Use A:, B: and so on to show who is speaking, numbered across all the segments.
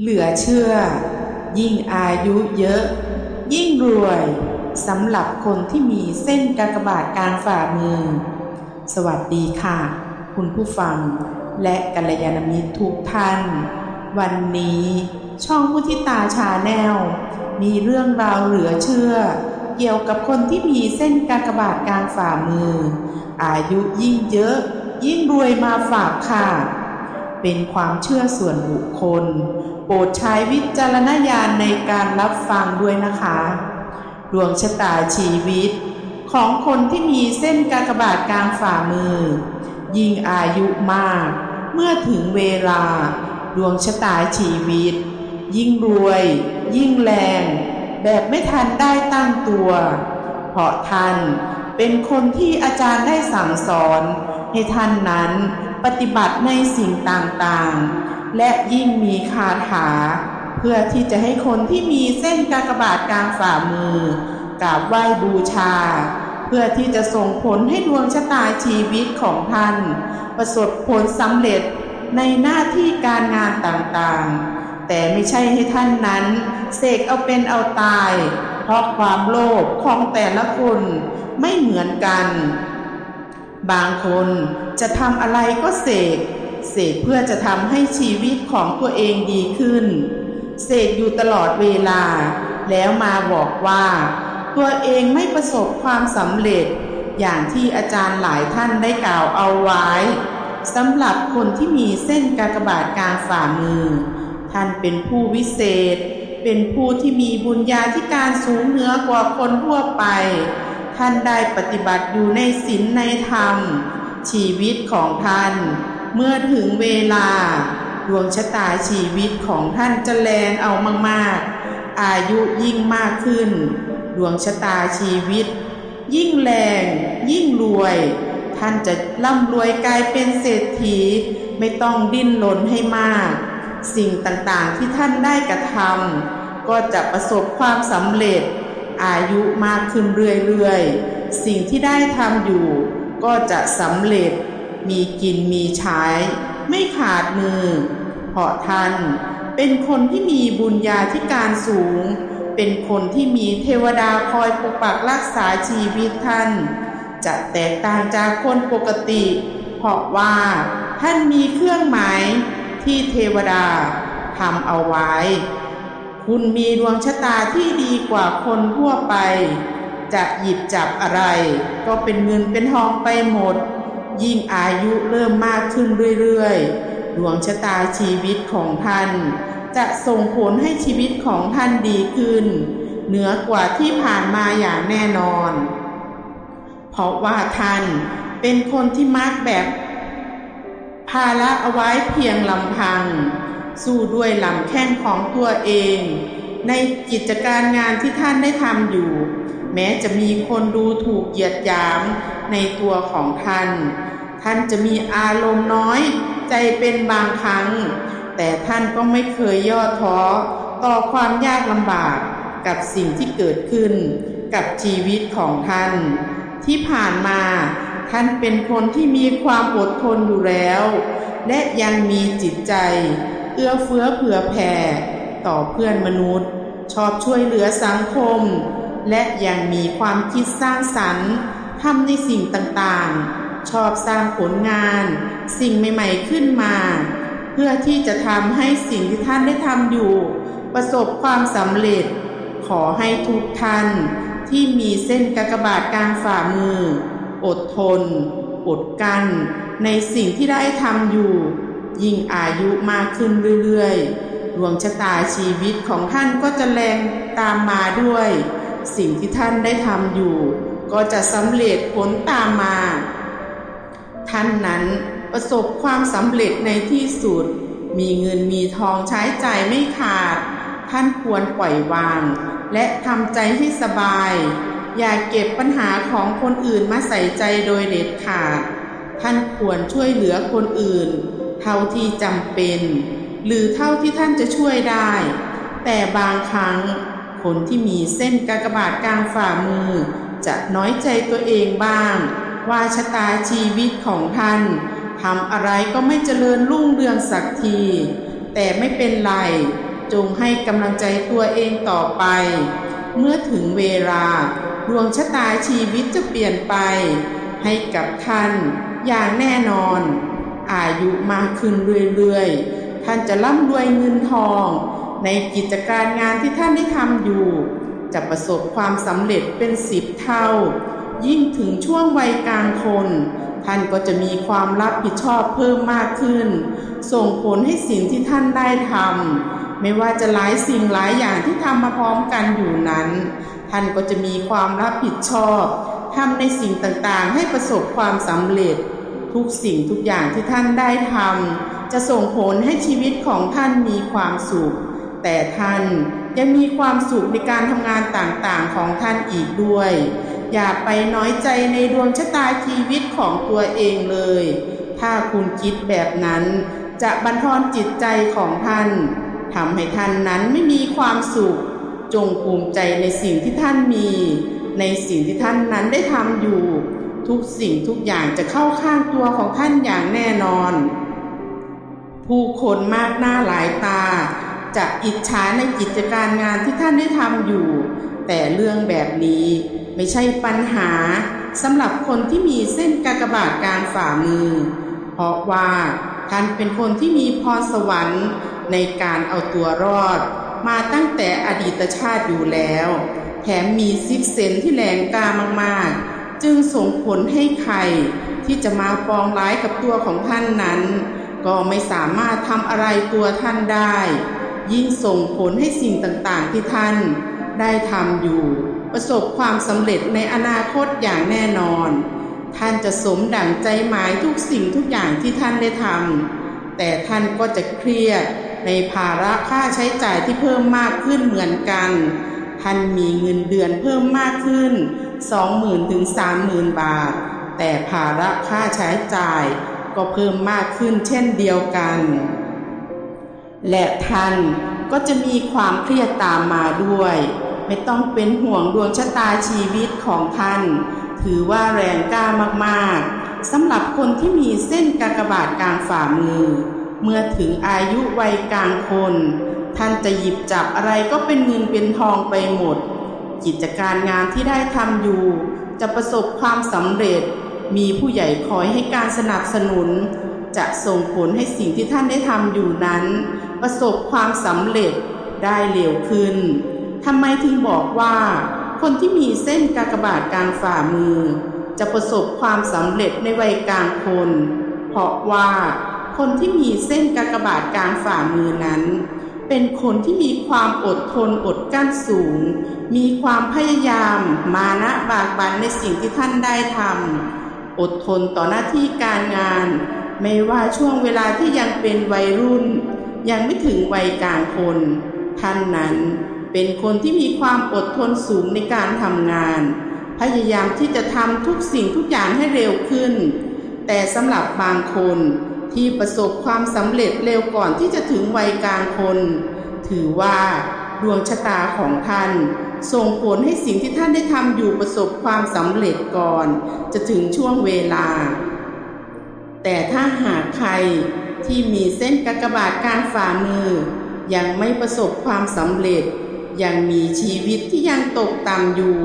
A: เหลือเชื่อ ยิ่งอายุเยอะ ยิ่งรวยสำหรับคนที่มีเส้นกากบาทกลางฝ่ามือ สวัสดีค่ะ คุณผู้ฟัง และกัลยาณมิตรทุกท่าน วันนี้ช่องพุทธิตาชาแนล มีเรื่องราวเหลือเชื่อ เกี่ยวกับคนที่มีเส้นกากบาทกลางฝ่ามือ อายุยิ่งเยอะ ยิ่งรวยมาฝากค่ะ เป็นความเชื่อส่วนบุคคล รดใช้วิจารณญาณในการรับฟังด้วยนะคะ ดวงชะตาชีวิต ของคนที่มีเส้นกากบาทกลางฝ่ามือ ยิ่งอายุมาก เมื่อถึงเวลา ดวงชะตาชีวิต ยิ่งรวย ยิ่งแรง แบบไม่ทันได้ตั้งตัว เพราะท่านเป็นคนที่อาจารย์ได้สั่งสอน ให้ท่านนั้นปฏิบัติในสิ่งต่างๆ และยิ่งมีคาถา เพื่อที่จะให้คนที่มีเส้นกากบาทกลางฝ่ามือกราบไหว้บูชา เพื่อที่จะส่งผลให้ดวงชะตาชีวิตของท่าน ประสบผลสำเร็จในหน้าที่การงานต่างๆ แต่ไม่ใช่ให้ท่านนั้น เสกเอาเป็นเอาตาย เพราะความโลภของแต่ละคนไม่เหมือนกัน บางคนจะทำอะไรก็เสก เสกเพื่อจะทำให้ชีวิตของตัวเองดีขึ้น เสกอยู่ตลอดเวลา แล้วมาบอกว่า ตัวเองไม่ประสบความสำเร็จ อย่างที่อาจารย์หลายท่านได้กล่าวเอาไว้สำหรับคนที่มีเส้นกากบาทกลางฝ่ามือ ท่านเป็นผู้วิเศษ เป็นผู้ที่มีบุญญาธิการสูงเหนือกว่าคนทั่วไป ท่านได้ปฏิบัติอยู่ในศีลในธรรม ชีวิตของท่าน เมื่อถึงเวลา ดวงชะตาชีวิตของท่านจะแรงเอามากๆ อายุยิ่งมากขึ้น ดวงชะตาชีวิต ยิ่งแรง ยิ่งรวย ท่านจะร่ำรวยกลายเป็นเศรษฐีไม่ต้องดิ้นรนให้มาก สิ่งต่างๆที่ท่านได้กระทำก็จะประสบความสำเร็จ อายุมากขึ้นเรื่อยๆ สิ่งที่ได้ทำอยู่ก็จะสำเร็จ มีกินมีใช้ ไม่ขาดมือ เพราะท่านเป็นคนที่มีบุญญาธิการสูง เป็นคนที่มีเทวดาคอยปกปักรักษาชีวิตท่าน จะแตกต่างจากคนปกติ เพราะว่าท่านมีเครื่องหมายที่เทวดาทำเอาไว้ คุณมีดวงชะตาที่ดีกว่าคนทั่วไป จะหยิบจับอะไร ก็เป็นเงินเป็นทองไปหมด ยิ่งอายุเริ่มมากขึ้นเรื่อยๆ ดวงชะตาชีวิตของท่าน จะส่งผลให้ชีวิตของท่านดีขึ้น เหนือกว่าที่ผ่านมาอย่างแน่นอน เพราะว่าท่านเป็นคนที่มักแบบ ภาระเอาไว้เพียงลำพัง สู้ด้วยลำแข้งของตัวเอง ในกิจการงานที่ท่านได้ทำอยู่ แม้จะมีคนดูถูกเหยียดหยามในตัวของท่าน ท่านจะมีอารมณ์น้อยใจเป็นบางครั้ง แต่ท่านก็ไม่เคยย่อท้อต่อความยากลำบากกับสิ่งที่เกิดขึ้นกับชีวิตของท่าน ที่ผ่านมาท่านเป็นคนที่มีความอดทนอยู่แล้ว และยังมีจิตใจ เอื้อเฟื้อเผื่อแผ่ต่อเพื่อนมนุษย์ ชอบช่วยเหลือสังคม และยังมีความคิดสร้างสรรค์ทำในสิ่งต่างๆ ชอบสร้างผลงาน สิ่งใหม่ๆขึ้นมา เพื่อที่จะทำให้สิ่งที่ท่านได้ทำอยู่ ประสบความสำเร็จ ขอให้ทุกท่านที่มีเส้นกากบาทกลางฝ่ามือ อดทน อดกัน ในสิ่งที่ได้ทำอยู่ ยิ่งอายุมากขึ้นเรื่อยๆดวงชะตาชีวิตของท่านก็จะแรงตามมาด้วย สิ่งที่ท่านได้ทำอยู่ ก็จะสำเร็จผลตามมา ท่านนั้นประสบความสำเร็จในที่สุด มีเงินมีทองใช้ใจ่ายไม่ขาด ท่านควรปล่อยวาง และทำใจให้สบาย อย่าเก็บปัญหาของคนอื่นมาใส่ใจโดยเด็ดขาด ท่านควรช่วยเหลือคนอื่น เท่าที่จำเป็น หรือเท่าที่ท่านจะช่วยได้ แต่บางครั้ง คนที่มีเส้นกากบาทกลางฝ่ามือ จะน้อยใจตัวเองบ้าง ว่าชะตาชีวิตของท่านทำอะไรก็ไม่เจริญรุ่งเรืองสักที แต่ไม่เป็นไร จงให้กำลังใจตัวเองต่อไป เมื่อถึงเวลาดวงชะตาชีวิตจะเปลี่ยนไป ให้กับท่านอย่างแน่นอน อายุมากขึ้นเรื่อยๆ ท่านจะร่ำรวยเงินทอง ในกิจการงานที่ท่านได้ทำอยู่ จะประสบความสำเร็จเป็นสิบเท่า ยิ่งถึงช่วงวัยกลางคน ท่านก็จะมีความรับผิดชอบเพิ่มมากขึ้น ส่งผลให้สิ่งที่ท่านได้ทำไม่ว่าจะหลายสิ่งหลายอย่างที่ทำมาพร้อมกันอยู่นั้น ท่านก็จะมีความรับผิดชอบทำในสิ่งต่างๆ ให้ประสบความสำเร็จ ทุกสิ่งทุกอย่างที่ท่านได้ทำจะส่งผลให้ชีวิตของท่านมีความสุข แต่ท่านยังมีความสุขในการทำงานต่างๆของท่านอีกด้วย อย่าไปน้อยใจในดวงชะตาชีวิตของตัวเองเลย ถ้าคุณคิดแบบนั้นจะบันทอนจิตใจของท่านทำให้ท่านนั้นไม่มีความสุข จงภูมิใจในสิ่งที่ท่านมี ในสิ่งที่ท่านนั้นได้ทำอยู่ ทุกสิ่งทุกอย่างจะเข้าข้างตัวของท่านอย่างแน่นอน ผู้คนมากหน้าหลายตา จะอิจฉาในกิจการงานที่ท่านได้ทำอยู่ แต่เรื่องแบบนี้ไม่ใช่ปัญหาสำหรับคนที่มีเส้นกากบาทกลางฝ่ามือ เพราะว่าท่านเป็นคนที่มีพรสวรรค์ในการเอาตัวรอด มาตั้งแต่อดีตชาติอยู่แล้ว แถมมีซิกเซนที่แรงกล้ามากๆ จึงส่งผลให้ใครที่จะมาปองร้ายกับตัวของท่านนั้น ก็ไม่สามารถทำอะไรตัวท่านได้ ยิ่งส่งผลให้สิ่งต่างๆ ที่ท่านได้ทำอยู่ ประสบความสำเร็จในอนาคตอย่างแน่นอน ท่านจะสมดั่งใจหมายทุกสิ่งทุกอย่างที่ท่านได้ทำแต่ท่านก็จะเครียดในภาระค่าใช้จ่ายที่เพิ่มมากขึ้นเหมือนกัน ท่านมีเงินเดือนเพิ่มมากขึ้น 20,000ถึง30,000 บาท แต่ภาระค่าใช้จ่ายก็เพิ่มมากขึ้นเช่นเดียวกัน และท่านก็จะมีความเครียดตามมาด้วย ไม่ต้องเป็นห่วงดวงชะตาชีวิตของท่าน ถือว่าแรงกล้ามากๆสำหรับคนที่มีเส้นกากบาทกลางฝ่ามือ เมื่อถึงอายุวัยกลางคน ท่านจะหยิบจับอะไรก็เป็นเงินเป็นทองไปหมด กิจการงานที่ได้ทำอยู่ จะประสบความสำเร็จ มีผู้ใหญ่คอยให้การสนับสนุน จะส่งผลให้สิ่งที่ท่านได้ทำอยู่นั้น ประสบความสำเร็จได้เร็วขึ้นทำไมถึงบอกว่า คนที่มีเส้นกากบาทกลางฝ่ามือ จะประสบความสำเร็จในวัยกลางคน เพราะว่าคนที่มีเส้นกากบาทกลางฝ่ามือนั้น เป็นคนที่มีความอดทนอดกั้นสูง มีความพยายามมานะบากบันในสิ่งที่ท่านได้ทำอดทนต่อหน้าที่การงาน ไม่ว่าช่วงเวลาที่ยังเป็นวัยรุ่น ยังไม่ถึงวัยกลางคน ท่านนั้นเป็นคนที่มีความอดทนสูงในการทำงาน พยายามที่จะทำทุกสิ่งทุกอย่างให้เร็วขึ้น แต่สำหรับบางคนที่ประสบความสำเร็จเร็วก่อนที่จะถึงวัยกลางคน ถือว่าดวงชะตาของท่าน ส่งผลให้สิ่งที่ท่านได้ทำอยู่ประสบความสำเร็จก่อน จะถึงช่วงเวลา แต่ถ้าหากใครที่มีเส้นกากบาทกลางฝ่ามือ ยังไม่ประสบความสำเร็จ ยังมีชีวิตที่ยังตกต่ำอยู่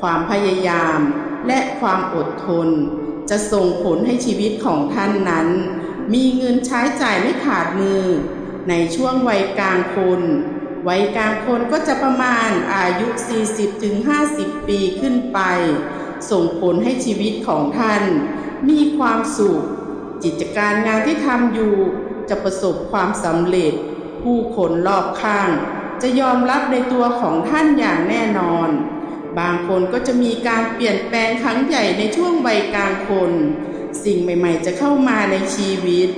A: ความพยายามและความอดทน จะส่งผลให้ชีวิตของท่านนั้น มีเงินใช้จ่ายไม่ขาดมือ ในช่วงวัยกลางคนวัยกลางคนก็จะประมาณอายุ 40-50 ปีขึ้นไป ส่งผลให้ชีวิตของท่าน มีความสุข กิจการงานที่ทำอยู่จะประสบความสำเร็จ ผู้คนรอบข้าง จะยอมรับในตัวของท่านอย่างแน่นอน บางคนก็จะมีการเปลี่ยนแปลงครั้งใหญ่ในช่วงวัยกลางคน สิ่งใหม่ ๆ จะเข้ามาในชีวิต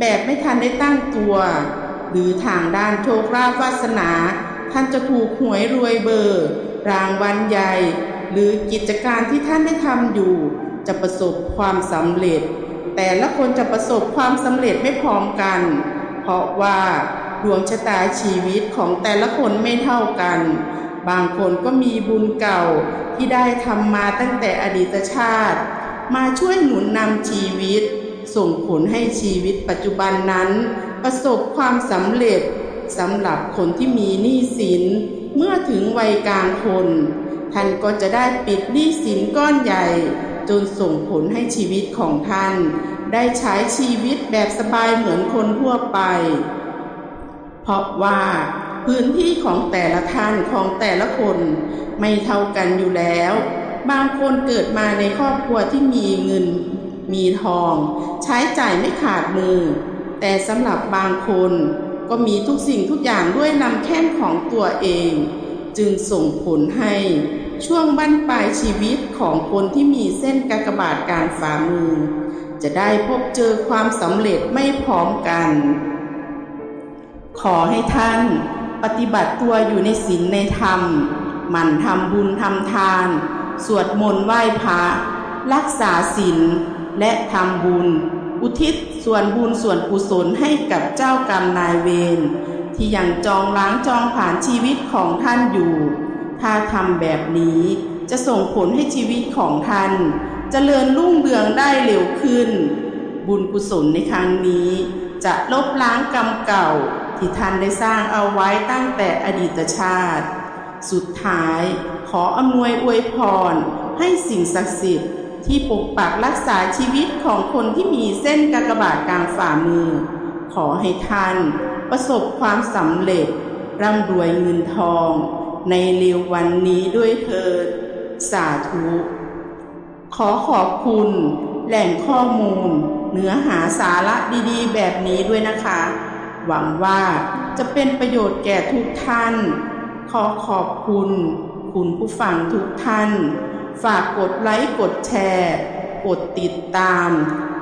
A: แบบไม่ทันได้ตั้งตัว หรือทางด้านโชคลาภวาสนา ท่านจะถูกหวยรวยเบอร์ รางวัลใหญ่ หรือกิจการที่ท่านได้ทำอยู่ จะประสบความสำเร็จ แต่ละคนจะประสบความสำเร็จไม่พร้อมกัน เพราะว่าดวงชะตาชีวิตของแต่ละคนไม่เท่ากัน บางคนก็มีบุญเก่าที่ได้ทำมาตั้งแต่อดีตชาติ มาช่วยหนุนนำชีวิต ส่งผลให้ชีวิตปัจจุบันนั้น ประสบความสำเร็จสำหรับคนที่มีหนี้สิน เมื่อถึงวัยกลางคน ท่านก็จะได้ปิดหนี้สินก้อนใหญ่ จนส่งผลให้ชีวิตของท่าน ได้ใช้ชีวิตแบบสบายเหมือนคนทั่วไป เพราะว่าพื้นที่ของแต่ละท่านของแต่ละคนไม่เท่ากันอยู่แล้ว บางคนเกิดมาในครอบครัวที่มีเงิน มีทอง ใช้จ่ายไม่ขาดมือ แต่สำหรับบางคนก็มีทุกสิ่งทุกอย่างด้วยลำแข้งของตัวเอง จึงส่งผลให้ ช่วงบั้นปลายชีวิตของคนที่มีเส้นกากบาทการฝ่ามือ จะได้พบเจอความสำเร็จไม่พร้อมกัน ขอให้ท่านปฏิบัติตัวอยู่ในศีลในธรรม หมั่นทำบุญทำทาน สวดมนต์ไหว้พระ รักษาศีลและทำบุญ อุทิศส่วนบุญส่วนกุศลให้กับเจ้ากรรมนายเวรที่ยังจองล้างจองผ่านชีวิตของท่านอยู่ ถ้าทำแบบนี้จะส่งผลให้ชีวิตของท่านจเจริญรุ่งเรืองได้เร็วขึ้น บุญกุศลในครั้งนี้ จะลบล้างกรรมเก่าที่ท่านได้สร้างเอาไว้ตั้งแต่อดีตชาติ สุดท้ายขออำนวยอวยพร ให้สิ่งศักดิ์สิทธิ์ที่ปกปักรักษาชีวิตของคนที่มีเส้นกากบาทกลางฝ่ามือ ขอให้ท่านประสบความสำเร็จร่ำรวยเงินทอง ในเร็ววันนี้ด้วยเถิด สาธุ ขอขอบคุณแหล่งข้อมูล เนื้อหาสาระดีๆ แบบนี้ด้วยนะคะ หวังว่าจะเป็นประโยชน์แก่ทุกท่าน ขอขอบคุณ คุณผู้ฟังทุกท่าน ฝากกดไลค์กดแชร์ กดติดตาม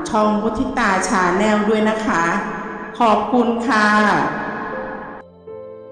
A: ช่องพุทธิตาชาแนลด้วยนะคะ ขอบคุณค่ะ